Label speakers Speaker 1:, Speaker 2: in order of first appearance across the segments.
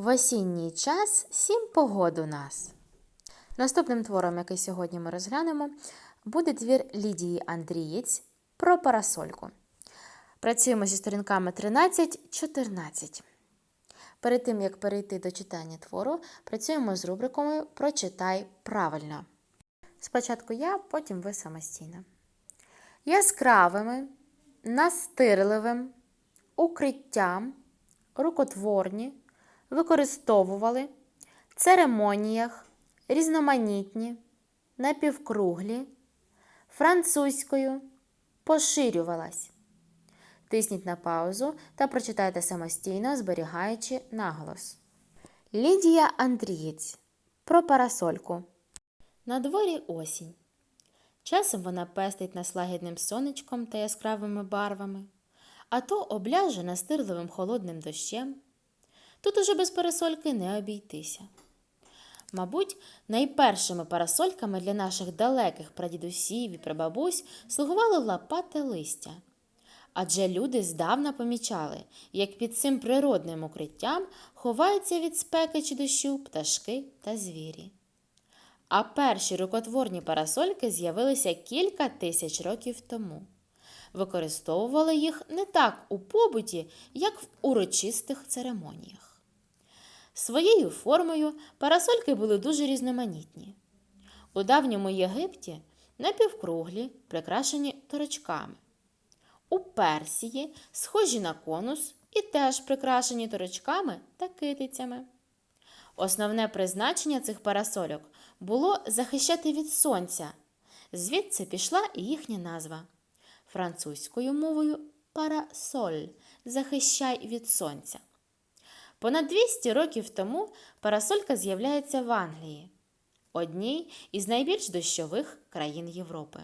Speaker 1: В осінній час сім погод у нас. Наступним твором, який сьогодні ми розглянемо, буде твір Лідії Андрієць про парасольку. Працюємо зі сторінками 13-14. Перед тим, як перейти до читання твору, працюємо з рубрикою Прочитай правильно. Спочатку я, потім ви самостійно. Яскравими, настирливим, укриттям, рукотворні використовували в церемоніях, різноманітні, напівкруглі, французькою поширювалась. Тисніть на паузу та прочитайте самостійно, зберігаючи наголос. Лідія Андрієць про парасольку. На дворі осінь. Часом вона пестить нас лагідним сонечком та яскравими барвами, а то обляже настирливим холодним дощем. Тут уже без парасольки не обійтися. Мабуть, найпершими парасольками для наших далеких прадідусів і прабабусь слугувало лопате листя. Адже люди здавна помічали, як під цим природним укриттям ховаються від спеки чи дощу пташки та звірі. А перші рукотворні парасольки з'явилися кілька тисяч років тому. Використовували їх не так у побуті, як в урочистих церемоніях. Своєю формою парасольки були дуже різноманітні. У давньому Єгипті напівкруглі, прикрашені торочками. У Персії схожі на конус і теж прикрашені торочками та китицями. Основне призначення цих парасольок було захищати від сонця. Звідси пішла і їхня назва. Французькою мовою парасоль захищай від сонця. Понад 200 років тому парасолька з'являється в Англії, одній із найбільш дощових країн Європи.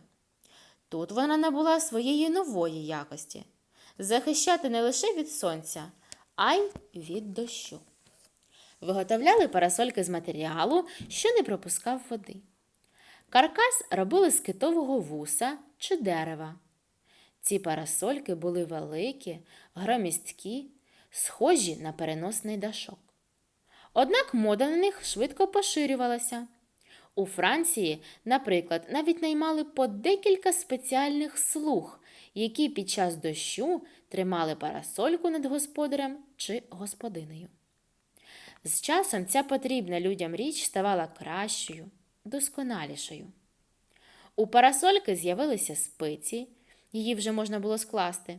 Speaker 1: Тут вона набула своєї нової якості захищати не лише від сонця, а й від дощу. Виготовляли парасольки з матеріалу, що не пропускав води. Каркас робили з китового вуса чи дерева. Ці парасольки були великі, громісткі, схожі на переносний дашок. Однак мода на них швидко поширювалася. У Франції, наприклад, навіть наймали по декілька спеціальних слуг, які під час дощу тримали парасольку над господарем чи господинею. З часом ця потрібна людям річ ставала кращою, досконалішою. У парасольки з'явилися спиці, її вже можна було скласти.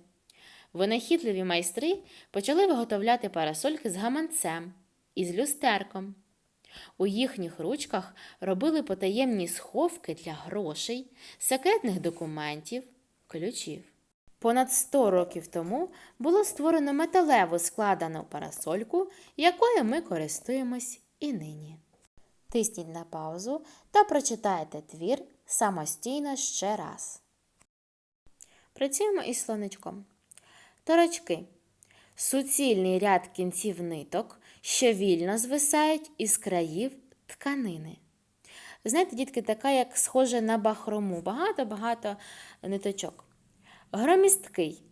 Speaker 1: Винахідливі майстри почали виготовляти парасольки з гаманцем і з люстерком. У їхніх ручках робили потаємні сховки для грошей, секретних документів, ключів. Понад 100 років тому було створено металеву складену парасольку, якою ми користуємось і нині. Тисніть на паузу та прочитайте твір самостійно ще раз. Працюємо із слонечком. Торочки. Суцільний ряд кінців ниток, що вільно звисають із країв тканини. Знаєте, дітки, така, як схожа на бахрому, багато-багато ниточок. Громісткий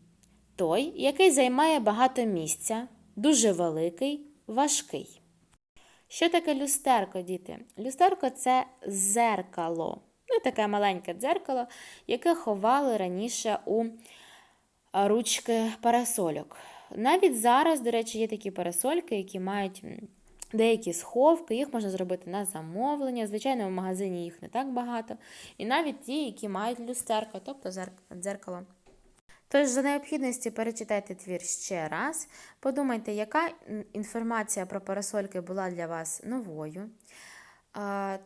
Speaker 1: той, який займає багато місця, дуже великий, важкий. Що таке люстерко, діти? Люстерко це зеркало. Ну, таке маленьке дзеркало, яке ховали раніше у ручки парасольок. Навіть зараз, до речі, є такі парасольки, які мають деякі сховки, їх можна зробити на замовлення. Звичайно, в магазині їх не так багато. І навіть ті, які мають люстерко, тобто дзеркало. Тож, за необхідності перечитайте твір ще раз. Подумайте, яка інформація про парасольки була для вас новою.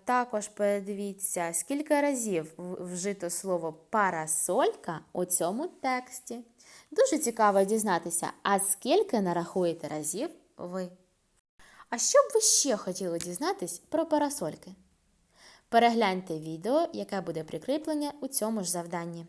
Speaker 1: Також подивіться, скільки разів вжито слово парасолька у цьому тексті. Дуже цікаво дізнатися, а скільки нарахуєте разів ви. А що б ви ще хотіли дізнатись про парасольки? Перегляньте відео, яке буде прикріплене у цьому ж завданні.